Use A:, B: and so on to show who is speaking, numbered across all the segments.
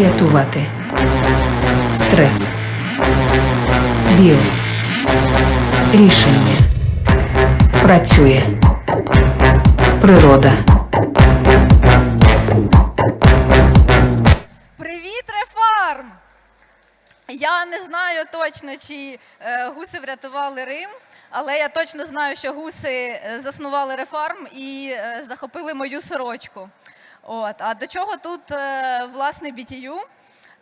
A: Рятувати. Стрес. Біо. Рішення. Працює. Природа.
B: Привіт, Рефарм! Я не знаю точно, чи е, гуси врятували Рим, але я точно знаю, що гуси е, заснували Рефарм і е, захопили мою сорочку. От. А до чого тут е, власне BTU?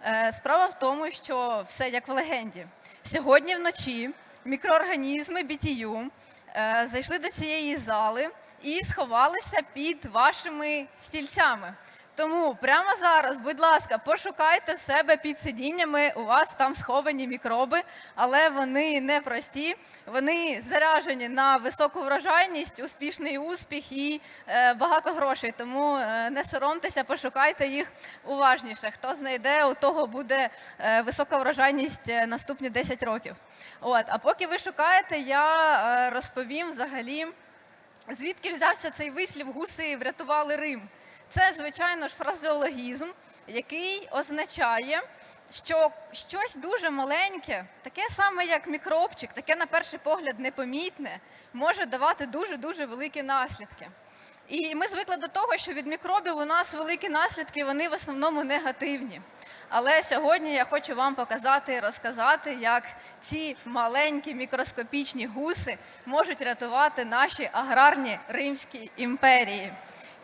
B: Е, Справа в тому, що все як в легенді. Сьогодні вночі мікроорганізми BTU е, зайшли до цієї зали і сховалися під вашими стільцями. Тому прямо зараз, будь ласка, пошукайте в себе під сидіннями. У вас там сховані мікроби, але вони не прості. Вони заряжені на високу врожайність, успішний успіх і е, багато грошей. Тому е, не соромтеся, пошукайте їх уважніше. Хто знайде, у того буде е, висока врожайність е, наступні 10 років. От, а поки ви шукаєте, я е, розповім взагалі. Звідки взявся цей вислів гуси врятували Рим? Це, звичайно ж, фразеологізм, який означає, що щось дуже маленьке, таке саме як мікробчик, таке на перший погляд непомітне, може давати дуже-дуже великі наслідки. І ми звикли до того, що від мікробів у нас великі наслідки, вони в основному негативні. Але сьогодні я хочу вам показати і розказати, як ці маленькі мікроскопічні гуси можуть рятувати наші аграрні римські імперії.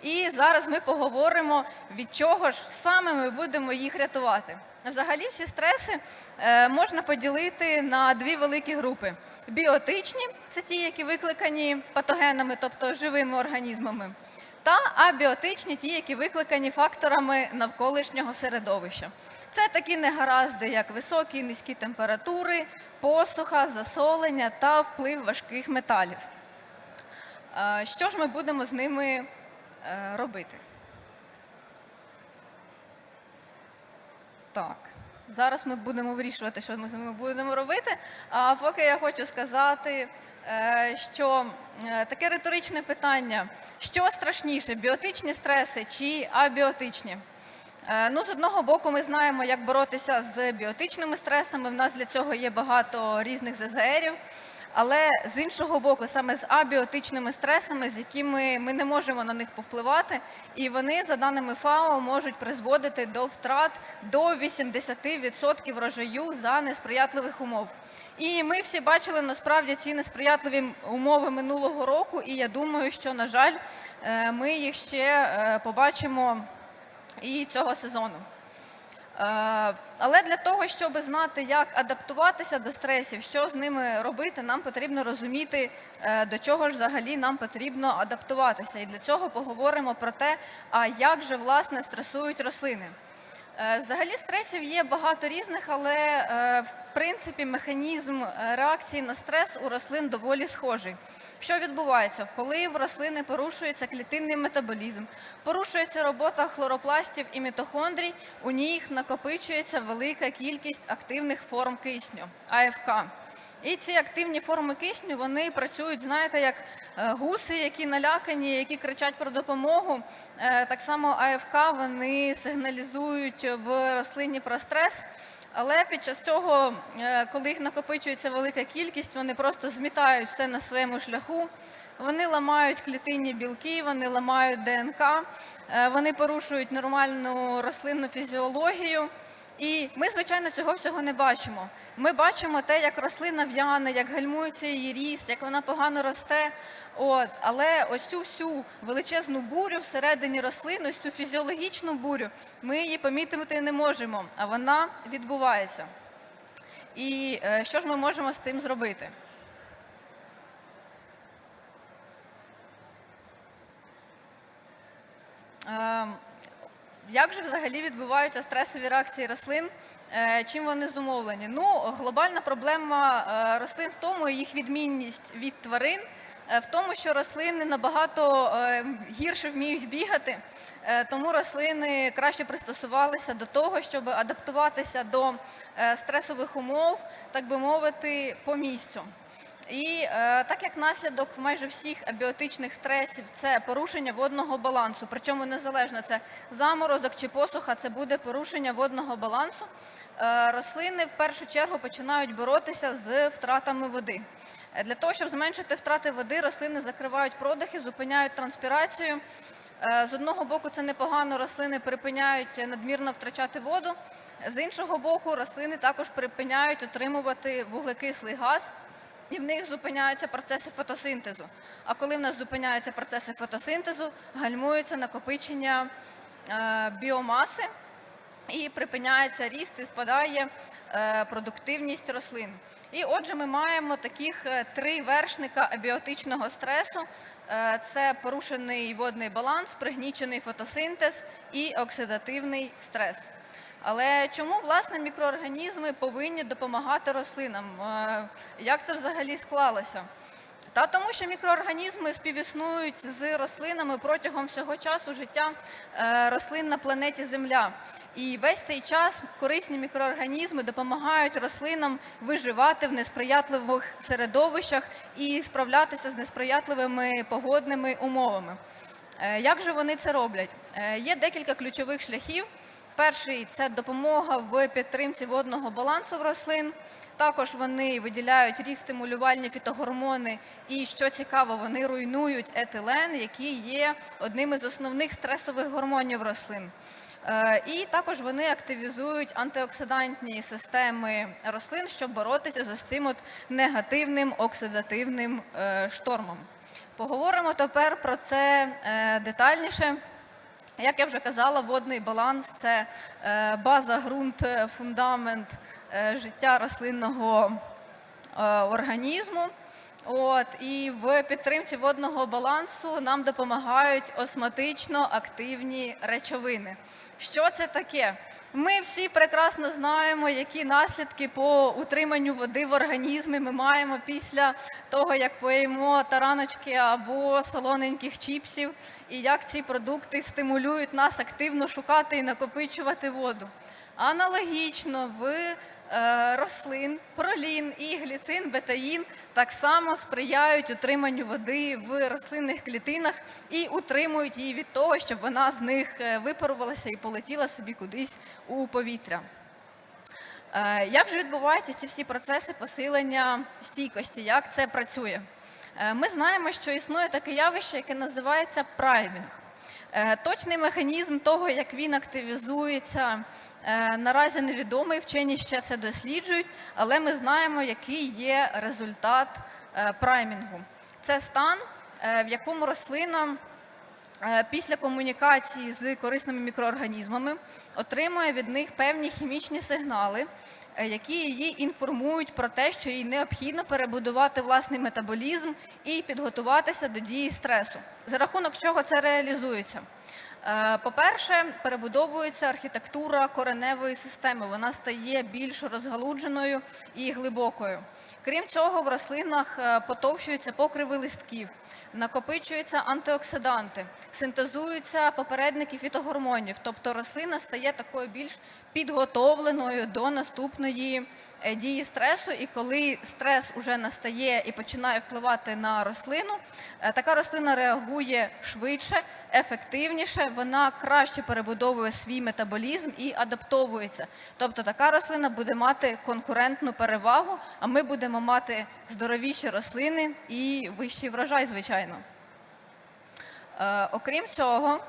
B: І зараз ми поговоримо, від чого ж саме ми будемо їх рятувати. Взагалі, всі стреси е, можна поділити на дві великі групи: біотичні це ті, які викликані патогенами, тобто живими організмами, та абіотичні, ті, які викликані факторами навколишнього середовища. Це такі негаразди, як високі і низькі температури, посуха, засолення та вплив важких металів. Е, Що ж ми будемо з ними е, робити? Так, зараз ми будемо вирішувати, що ми з ними будемо робити. А поки я хочу сказати, е, що е, таке риторичне питання: що страшніше, біотичні стреси чи абіотичні? Е, Ну, з одного боку, ми знаємо, як боротися з біотичними стресами. В нас для цього є багато різних ЗЗРів. Але з іншого боку, саме з абіотичними стресами, з якими ми не можемо на них повпливати, і вони, за даними ФАО, можуть призводити до втрат до 80% врожаю за несприятливих умов. І ми всі бачили насправді ці несприятливі умови минулого року, і я думаю, що, на жаль, е, ми їх ще е, побачимо і цього сезону. Е, Але для того, щоб знати, як адаптуватися до стресів, що з ними робити, нам потрібно розуміти, е, до чого ж взагалі нам потрібно адаптуватися. І для цього поговоримо про те, а як же власне стресують рослини. Е, Взагалі стресів є багато різних, але в принципі механізм реакції на стрес у рослин доволі схожий. Що відбувається, коли в рослини порушується клітинний метаболізм, порушується робота хлоропластів і мітохондрій, у них накопичується велика кількість активних форм кисню АФК. І ці активні форми кисню вони працюють, знаєте, як е, гуси, які налякані, які кричать про допомогу. Е, Так само АФК вони сигналізують в рослині про стрес. Але під час цього, е, коли їх накопичується велика кількість, вони просто змітають все на своєму шляху. Вони ламають клітинні білки, вони ламають ДНК, е, вони порушують нормальну рослинну фізіологію. І ми, звичайно, цього всього не бачимо. Ми бачимо те, як рослина в'яне, як гальмується її ріст, як вона погано росте. От, але ось цю всю величезну бурю всередині рослини, ось цю фізіологічну бурю, ми її помітити не можемо, а вона відбувається. І е, що ж ми можемо з цим зробити? Ем, як же взагалі відбуваються стресові реакції рослин? Е, Чим вони зумовлені? Ну, глобальна проблема е, рослин в тому, їх відмінність від тварин, е, в тому, що рослини набагато гірше вміють бігати, тому рослини краще пристосувалися до того, щоб адаптуватися до стресових умов, так би мовити, по місцю. І е, так як наслідок майже всіх абіотичних стресів це порушення водного балансу, причому незалежно це заморозок чи посуха, це буде порушення водного балансу. Е, рослини в першу чергу починають боротися з втратами води. Е, Для того, щоб зменшити втрати води, рослини закривають продихи, зупиняють транспірацію. Е, З одного боку, це непогано, рослини припиняють надмірно втрачати воду. З іншого боку, рослини також припиняють отримувати вуглекислий газ, і в них зупиняються процеси фотосинтезу. А коли в нас зупиняються процеси фотосинтезу, гальмується накопичення е, біомаси і припиняється ріст і спадає е, продуктивність рослин. І отже, ми маємо таких е, три вершника абіотичного стресу: це порушений водний баланс, пригнічений фотосинтез і оксидативний стрес. Але чому власне мікроорганізми повинні допомагати рослинам? Е, Як це взагалі склалося? Та тому, що мікроорганізми співіснують з рослинами протягом всього часу життя е, рослин на планеті Земля. І весь цей час корисні мікроорганізми допомагають рослинам виживати в несприятливих середовищах і справлятися з несприятливими погодними умовами. Е, Як же вони це роблять? Є декілька ключових шляхів. Перший це допомога в підтримці водного балансу в рослин. Також вони виділяють ріст-стимулювальні фітогормони, і що цікаво, вони руйнують етилен, який є одним із основних стресових гормонів рослин. Е, І також вони активізують антиоксидантні системи рослин, щоб боротися з цим от негативним оксидативним е, штормом. Поговоримо тепер про це е, детальніше. Як я вже казала, водний баланс це е, база, ґрунт, фундамент е, життя рослинного е, організму. От, і в підтримці водного балансу нам допомагають осмотично активні речовини. Що це таке? Ми всі прекрасно знаємо, які наслідки по утриманню води в організмі ми маємо після того, як поїмо тараночки або солоненьких чіпсів, і як ці продукти стимулюють нас активно шукати і накопичувати воду. Аналогічно в рослин пролін і гліцин, бетаїн так само сприяють утриманню води в рослинних клітинах і утримують її від того, щоб вона з них е, випарувалася і полетіла собі кудись у повітря. Е, Як же відбуваються ці всі процеси посилення стійкості? Як це працює? Е, Ми знаємо, що існує таке явище, яке називається праймінг. Е, Точний механізм того, як він активізується, е, наразі невідомий. Вчені ще це досліджують, але ми знаємо, який є результат е, праймінгу. Це стан, в якому рослина після комунікації з корисними мікроорганізмами отримує від них певні хімічні сигнали, які її інформують про те, що їй необхідно перебудувати власний метаболізм і підготуватися до дії стресу. За рахунок чого це реалізується? Е, По-перше, перебудовується архітектура кореневої системи. Вона стає більш розгалудженою і глибокою. Крім цього, в рослинах е, потовщуються покриви листків, накопичуються антиоксиданти, синтезуються попередники фітогормонів. Тобто рослина стає такою більш підготовленою до наступної дії стресу. І коли стрес уже настає і починає впливати на рослину, е, така рослина реагує швидше, ефективніше, вона краще перебудовує свій метаболізм і адаптовується. Тобто така рослина буде мати конкурентну перевагу, а ми будемо мати здоровіші рослини і вищий врожай, звичайно. Е, окрім цього,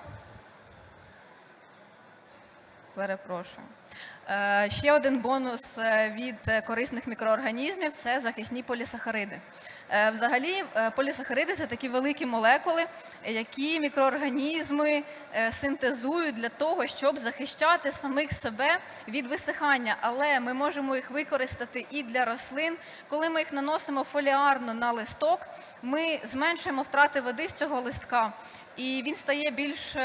B: Перепрошую. Е, Ще один бонус е, від е, корисних мікроорганізмів це захисні полісахариди. Взагалі, полісахариди це такі великі молекули, які мікроорганізми синтезують для того, щоб захищати самих себе від висихання. Але ми можемо їх використати і для рослин. Коли ми їх наносимо фоліарно на листок, ми зменшуємо втрати води з цього листка, і він стає більш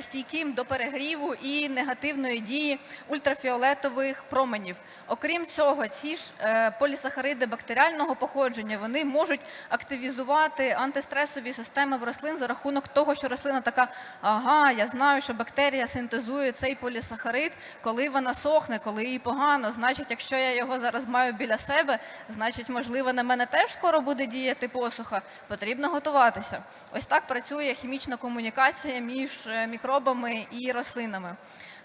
B: стійким до перегріву і негативної дії ультрафіолетових променів. Окрім цього, ці ж е, полісахариди бактеріального походження вони можуть активізувати антистресові системи в рослин за рахунок того, що рослина така, ага, я знаю, що бактерія синтезує цей полісахарид, коли вона сохне, коли їй погано. Значить, якщо я його зараз маю біля себе, значить, можливо, на мене теж скоро буде діяти посуха. Потрібно готуватися. Ось так працює хімічна комунікація між е, мікробами і рослинами.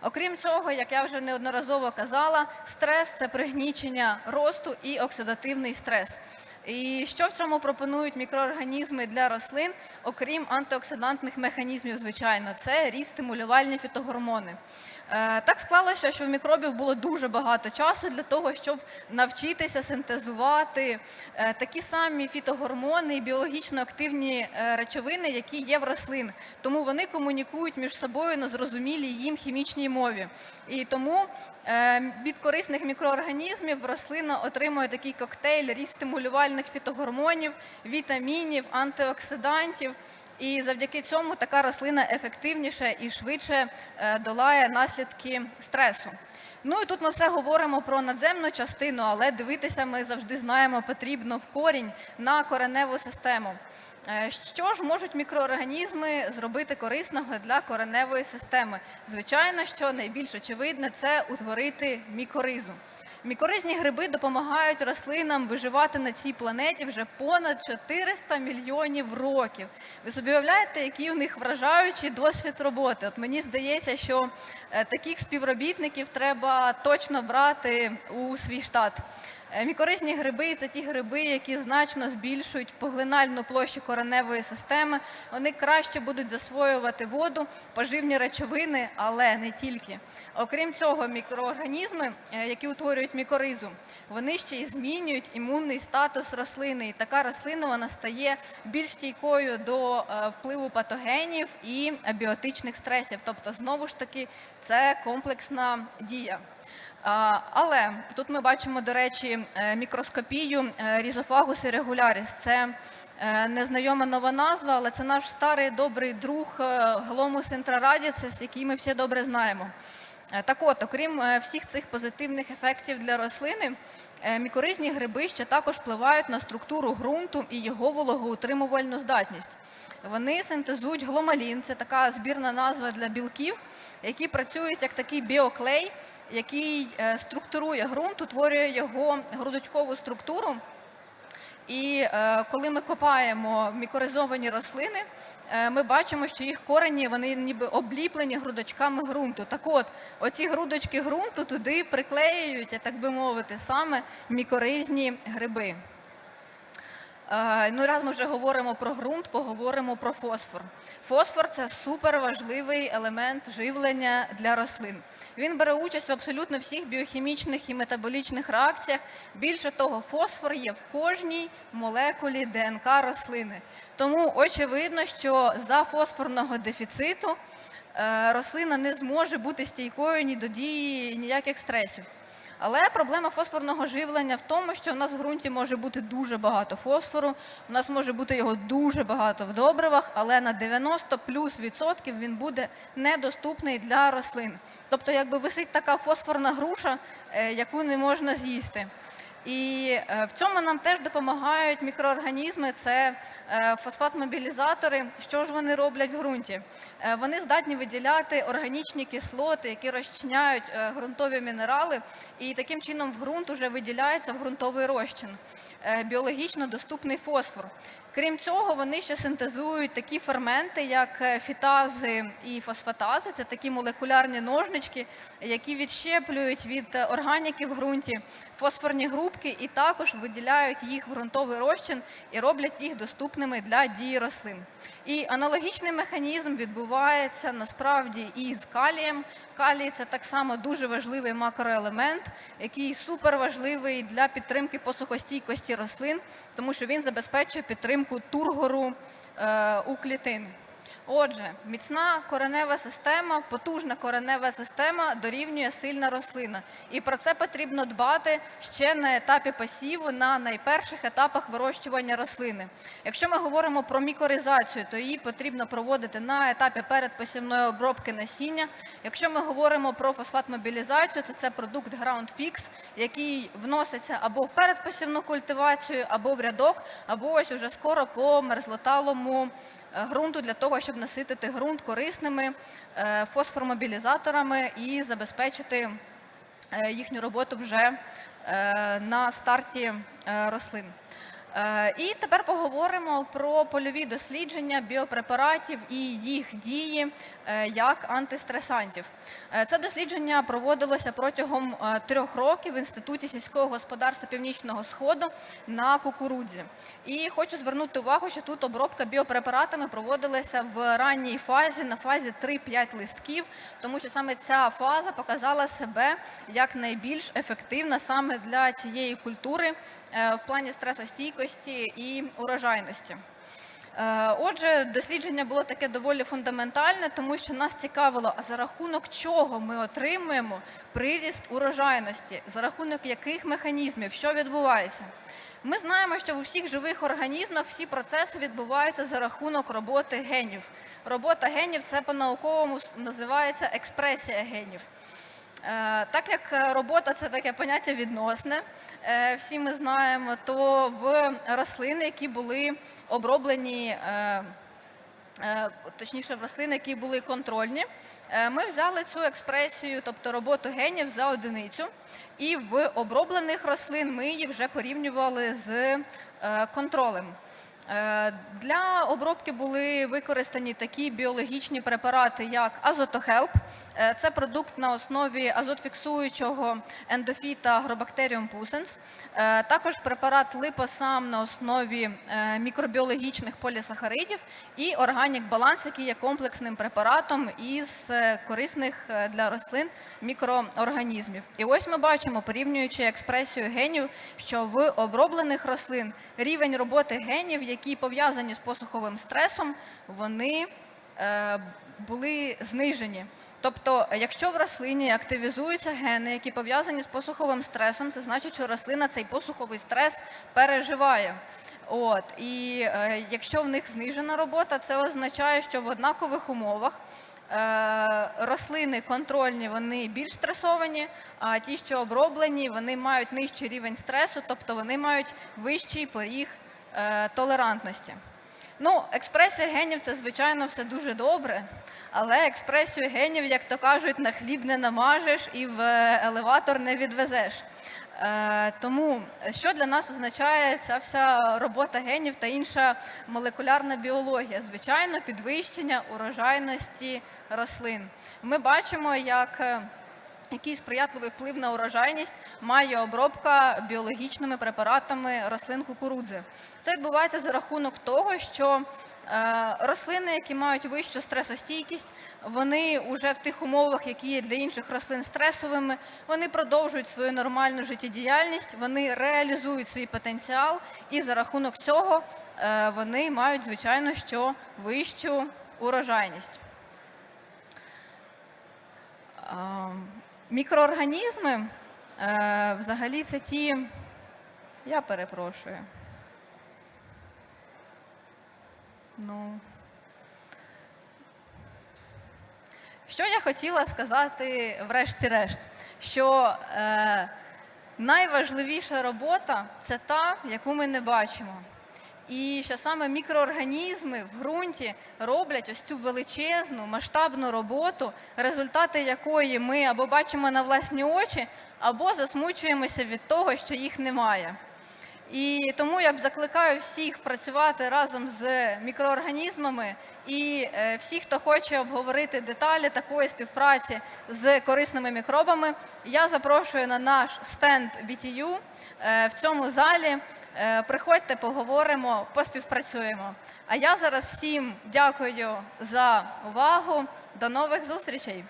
B: Окрім цього, як я вже неодноразово казала, стрес це пригнічення росту і оксидативний стрес. І що в цьому пропонують мікроорганізми для рослин, окрім антиоксидантних механізмів, звичайно, це ріст стимулювальні фітогормони. Е, Так склалося, що в мікробів було дуже багато часу для того, щоб навчитися синтезувати е, такі самі фітогормони і біологічно активні е, речовини, які є в рослин. Тому вони комунікують між собою на зрозумілій їм хімічній мові. І тому від корисних мікроорганізмів рослина отримує такий коктейль ріст стимулювальних фітогормонів, вітамінів, антиоксидантів. І завдяки цьому така рослина ефективніше і швидше е, долає наслідки стресу. Ну і тут ми все говоримо про надземну частину, але дивитися ми завжди знаємо потрібно в корінь на кореневу систему. Е, Що ж можуть мікроорганізми зробити корисного для кореневої системи? Звичайно, що найбільш очевидне це утворити мікоризу. Мікоризні гриби допомагають рослинам виживати на цій планеті вже понад 400 мільйонів років. Ви собі уявляєте, який у них вражаючий досвід роботи? От мені здається, що е, таких співробітників треба точно брати у свій штат. Е, Мікоризні гриби це ті гриби, які значно збільшують поглинальну площу кореневої системи. Вони краще будуть засвоювати воду, поживні речовини, але не тільки. Окрім цього, мікроорганізми, е, які утворюють мікоризу, вони ще й змінюють імунний статус рослини. І така рослина вона стає більш стійкою до е, впливу патогенів і абіотичних стресів. Тобто, знову ж таки, це комплексна дія. Але тут ми бачимо, до речі, е, мікроскопію е, різофагус регуляріс. Це е, незнайома нова назва, але це наш старий добрий друг гломус інтрарадіцис, який ми всі добре знаємо. Так от, окрім всіх цих позитивних ефектів для рослини, мікоризні гриби ще також впливають на структуру ґрунту і його вологоутримувальну здатність. Вони синтезують гломалін, це така збірна назва для білків, які працюють як такий біоклей, який е, структурує ґрунт, утворює його грудочкову структуру. І е, коли ми копаємо мікоризовані рослини, е, ми бачимо, що їх корені вони ніби обліплені грудочками ґрунту. Так от, оці грудочки ґрунту туди приклеюють, так би мовити, саме мікоризні гриби. Е, Ну, раз ми вже говоримо про ґрунт, поговоримо про фосфор. Фосфор це суперважливий елемент живлення для рослин. Він бере участь в абсолютно всіх біохімічних і метаболічних реакціях. Більше того, фосфор є в кожній молекулі ДНК рослини. Тому очевидно, що за фосфорного дефіциту е, рослина не зможе бути стійкою ні до дії ніяких стресів. Але проблема фосфорного живлення в тому, що в нас в ґрунті може бути дуже багато фосфору, у нас може бути його дуже багато в добривах, але на 90 плюс відсотків він буде недоступний для рослин. Тобто, якби висить така фосфорна груша, е, яку не можна з'їсти. І е, в цьому нам теж допомагають мікроорганізми, це фосфатмобілізатори. фосфат-мобілізатори. Що ж вони роблять в ґрунті? Е, Вони здатні виділяти органічні кислоти, які розчиняють е, ґрунтові мінерали, і таким чином в ґрунт уже виділяється в ґрунтовий розчин е, біологічно доступний фосфор. Крім цього, вони ще синтезують такі ферменти, як е, фітази і фосфатази. Це такі молекулярні ножнички, які відщеплюють від е, органіки в ґрунті фосфорні групки і також виділяють їх в ґрунтовий розчин і роблять їх доступними для дії рослин. І аналогічний механізм відбувається насправді і з калієм. Калій це так само дуже важливий макроелемент, який суперважливий для підтримки посухостійкості рослин, тому що він забезпечує підтримку тургору е, у клітин. Отже, міцна коренева система, потужна коренева система дорівнює сильна рослина. І про це потрібно дбати ще на етапі посіву, на найперших етапах вирощування рослини. Якщо ми говоримо про мікоризацію, то її потрібно проводити на етапі передпосівної обробки насіння. Якщо ми говоримо про фосфат-мобілізацію, то це продукт Ground Fix, який вноситься або в передпосівну культивацію, або в рядок, або ось уже скоро по мерзлоталому ґрунту для того, щоб наситити ґрунт корисними е, фосформобілізаторами і забезпечити е, їхню роботу вже е, на старті рослин. Е, І тепер поговоримо про польові дослідження біопрепаратів і їх дії е, як антистресантів. Е, Це дослідження проводилося протягом трьох років в Інституті сільського господарства Північного Сходу на кукурудзі. І хочу звернути увагу, що тут обробка біопрепаратами проводилася в ранній фазі, на фазі 3-5 листків, тому що саме ця фаза показала себе як найбільш ефективна саме для цієї культури в плані стресостійкості і урожайності. Е, Отже, дослідження було таке доволі фундаментальне, тому що нас цікавило, а за рахунок чого ми отримуємо приріст урожайності, за рахунок яких механізмів, що відбувається. Ми знаємо, що у всіх живих організмах всі процеси відбуваються за рахунок роботи генів. Робота генів це по-науковому називається експресія генів. Е, Так як робота це таке поняття відносне, е, всі ми знаємо, то в рослини, які були оброблені, е, точніше в рослини, які були контрольні, ми взяли цю експресію, тобто роботу генів за одиницю, і в оброблених рослин ми її вже порівнювали з контролем. Е, Для обробки були використані такі біологічні препарати, як азотохелп. Це продукт на основі азотфіксуючого ендофіта pusens. Е, Також препарат липосам на основі е, мікробіологічних полісахаридів і органік баланс, який є комплексним препаратом із е, корисних для рослин мікроорганізмів. І ось ми бачимо, порівнюючи експресію генів, що в оброблених рослин рівень роботи генів, які пов'язані з посуховим стресом, вони е, були знижені. Тобто, якщо в рослині активізуються гени, які пов'язані з посуховим стресом, це значить, що рослина цей посуховий стрес переживає. От і е, якщо в них знижена робота, це означає, що в однакових умовах е, рослини контрольні вони більш стресовані, а ті, що оброблені, вони мають нижчий рівень стресу, тобто вони мають вищий поріг толерантності. Ну, експресія генів це звичайно все дуже добре, але експресію генів, як то кажуть, на хліб не намажеш і в елеватор не відвезеш. Е, тому що для нас означає ця вся робота генів та інша молекулярна біологія? Звичайно, підвищення урожайності рослин. Ми бачимо, як е, який сприятливий вплив на урожайність має обробка біологічними препаратами рослин кукурудзи. Це відбувається за рахунок того, що е, рослини, які мають вищу стресостійкість, вони вже в тих умовах, які є для інших рослин стресовими, вони продовжують свою нормальну життєдіяльність, вони реалізують свій потенціал, і за рахунок цього е, вони мають, звичайно, що вищу урожайність. Мікроорганізми е, взагалі це ті. Я перепрошую. Ну. Що я хотіла сказати врешті-решт? Що е, найважливіша робота це та, яку ми не бачимо. І що саме мікроорганізми в ґрунті роблять ось цю величезну масштабну роботу, результати якої ми або бачимо на власні очі, або засмучуємося від того, що їх немає. І тому я б закликаю всіх працювати разом з мікроорганізмами і е, всіх, хто хоче обговорити деталі такої співпраці з корисними мікробами, я запрошую на наш стенд BTU е, в цьому залі. Е, Приходьте, поговоримо, поспівпрацюємо. А я зараз всім дякую за увагу. До нових зустрічей.